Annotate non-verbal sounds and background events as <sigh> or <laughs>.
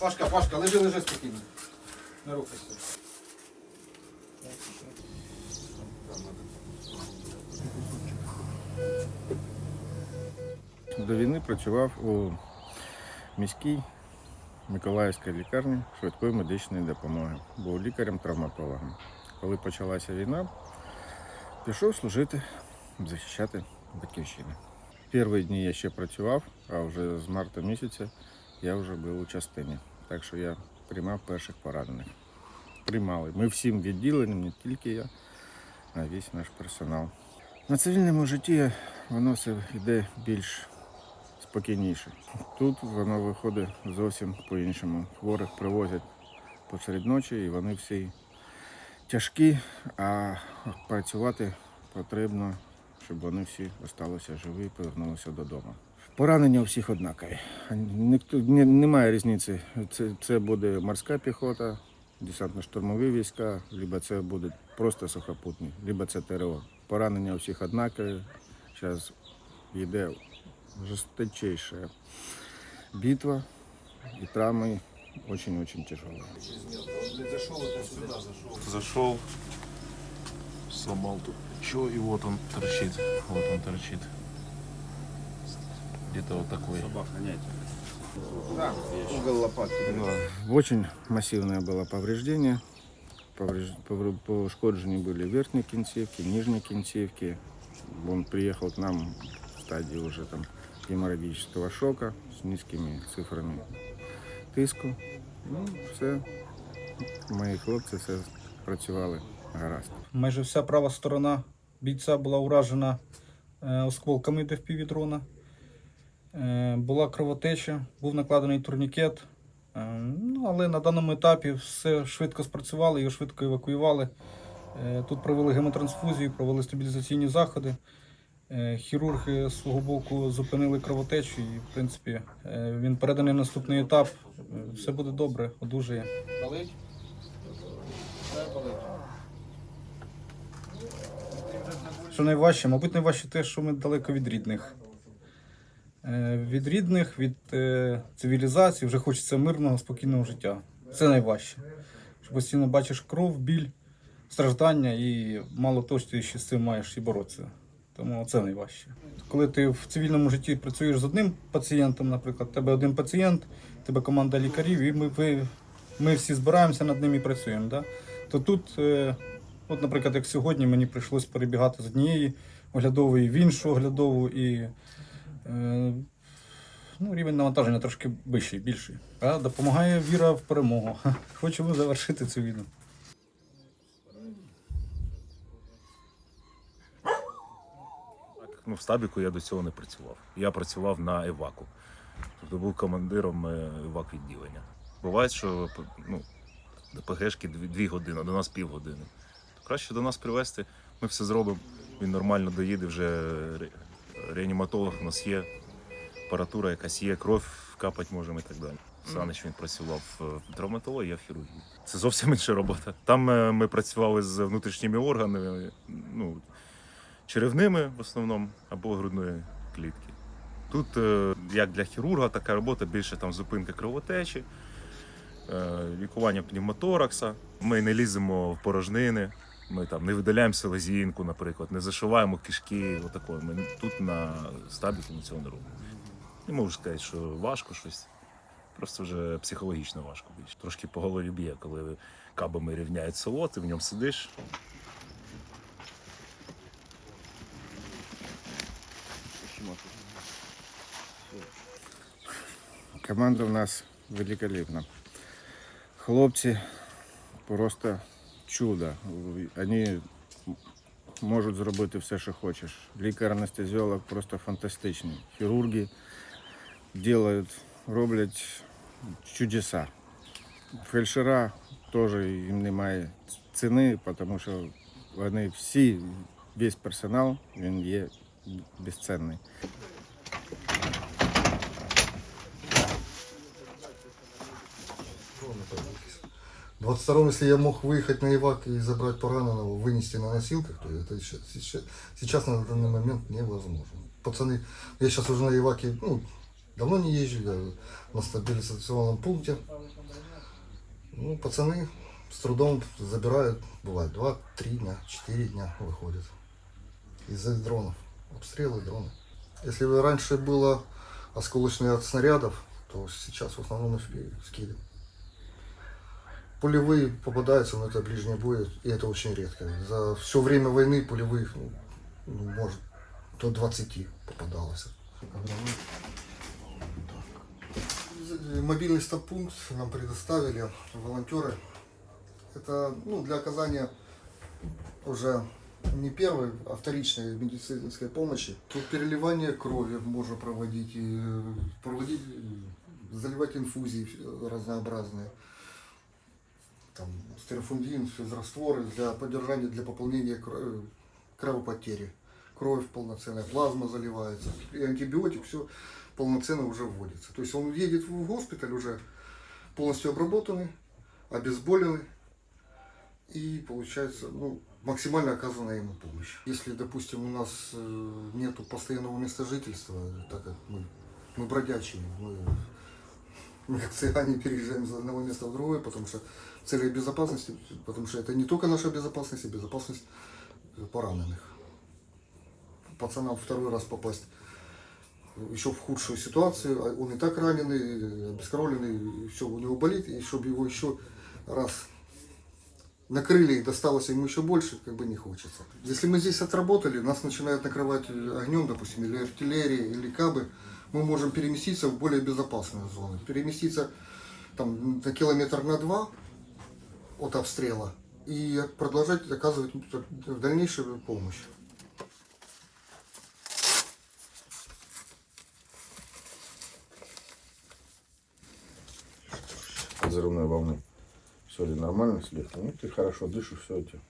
Пашка, Пашка, лежи, лежи спокійно. Не рухайся. До війни працював у міській Миколаївській лікарні швидкої медичної допомоги. Був лікарем-травматологом. Коли почалася війна, пішов служити, захищати батьківщину. Перші дні я ще працював, а вже з марта місяця я вже був у частині. Так що я приймав перших поранених. Приймали. Ми всім відділенням, не тільки я, а весь наш персонал. На цивільному житті воно все йде більш спокійніше. Тут воно виходить зовсім по-іншому. Хворих привозять посеред ночі, і вони всі тяжкі, а працювати потрібно, щоб вони всі залишилися живі і повернулися додому. Поранення у всіх однакові. Ніхто не- немає різниці. Це, це буде морська піхота, десантно-штурмові війська, либо це буде просто сухопутні, либо це ТРО. Поранення у всіх однакові. Зараз йде жесточайшая битва, и травмы очень-очень тяжелые. Зашел, сломал тут плечо, и вот он торчит. Вот он торчит. Где-то вот такой. Да, угол лопатки. Очень массивное было повреждение. Повреж- повр- Пошкоджені были верхние кінцівки, нижние кінцівки. Он приехал к нам в стадии уже там геморрагического шока с низкими цифрами тиску. Ну, все. Мої хлопці все працювали гаразд. Майже вся права сторона бійця була уражена е, осколками дрона. Е, Була кровотеча, був накладений турнікет. Е, Ну, але на даному етапі все швидко спрацювало, його швидко евакуювали. Е, Тут провели гемотрансфузію, провели стабілізаційні заходи. Е, Хірурги з свого боку зупинили кровотечу і, в принципі, е, він переданий на наступний етап. Е, Все буде добре, одужає. Що найважче? Мабуть, найважче те, що ми далеко від рідних. Е, Від рідних, від е, цивілізації, вже хочеться мирного, спокійного життя. Це найважче. Що постійно бачиш кров, біль, страждання і мало того, що ти ще з цим маєш і боротися. Тому це найважче. Коли ти в цивільному житті працюєш з одним пацієнтом, наприклад, тебе один пацієнт, тебе команда лікарів, і ми, ви, ми всі збираємося над ним і працюємо. Да? То тут, е, от, наприклад, як сьогодні, мені прийшлось перебігати з однієї оглядової в іншу оглядову, і ну, рівень навантаження трошки вищий, більший. А допомагає віра в перемогу. Хочемо завершити цю війну. Ну, в стабіку я до цього не працював. Я працював на еваку. Тобто був командиром е, евак відділення. Буває, що ну, ДПГшки дві, години, до нас півгодини. То краще до нас привезти, ми все зробимо. Він нормально доїде, вже ре- реаніматолог у нас є, апаратура якась є, кров капати можемо і так далі. Санич він працював в травматології, я в хірургії. Це зовсім інша <laughs> робота. Там е, ми працювали з внутрішніми органами, ну, черевними в основному або грудної клітки. Тут, е, як для хірурга, така робота більше там зупинка кровотечі, е, лікування пневмоторакса. Ми не ліземо в порожнини, ми там не видаляємо селезінку, наприклад, не зашиваємо кишки. Отакої. Ми тут на стабіку ми цього не робимо. Не можу сказати, що важко щось. Просто вже психологічно важко більше. Трошки по голові б'є, коли кабами рівняють село, ти в ньому сидиш, Команда у нас великолепна. Хлопці просто чудо. Вони можуть зробити все, що хочеш. Лікар-анестезіолог просто фантастичний. Хірурги делают, роблять чудеса. Фельдшера теж їм немає ціни, тому що вони всі, весь персонал, він є безцінний. 22 если я мог выехать на Ивак и забрать пораненого, вынести на носилках, то это ща- сейчас, сейчас на данный момент невозможно. Пацаны, я сейчас уже на Иваке, ну, давно не езжу, я на стабилизационном пункте Ну, пацаны с трудом забирают, бывает, 2-3 дня, 4 дня выходят. Из-за дронов. Обстрелы, дроны. Если бы раньше было осколочные от снарядов, то сейчас в основном FPV скиды. Пулевые попадаются, но это ближний бой, и это очень редко. За все время войны пулевых, ну, ну, может, до 20 попадалось. Мобильный стаб-пункт нам предоставили волонтеры. Это ну, для оказания уже не первой, а вторичной медицинской помощи. Тут переливание крови можно проводить, и э, проводить, э, заливать инфузии разнообразные. Там стерофундин, физрастворы для поддержания, для пополнения кро- кровопотери. Кровь полноценная, плазма заливается, и антибиотик, все полноценно уже вводится. То есть он едет в госпиталь уже полностью обработанный, обезболенный, и получается ну, максимально оказанная ему помощь. Если, допустим, у нас э, нету постоянного места жительства, так как мы, мы бродячие, мы, мы как цыгане переезжаем из одного места в другое, потому что в целях безопасности, потому что это не только наша безопасность, а безопасность пораненых. Пацанам второй раз попасть еще в худшую ситуацию, а он и так раненый, обескровленный, все у него болит, и чтобы его еще раз накрыли и досталось ему еще больше, как бы не хочется. Если мы здесь отработали, нас начинают накрывать огнем, допустим, или артиллерия, или кабы, мы можем переместиться в более безопасные зоны. Переместиться там на километр на два от обстрела и продолжать оказывать дальнейшую помощь. Взрывной волны. Все ли нормально с легким? Ну, ты хорошо дышишь, все у тебя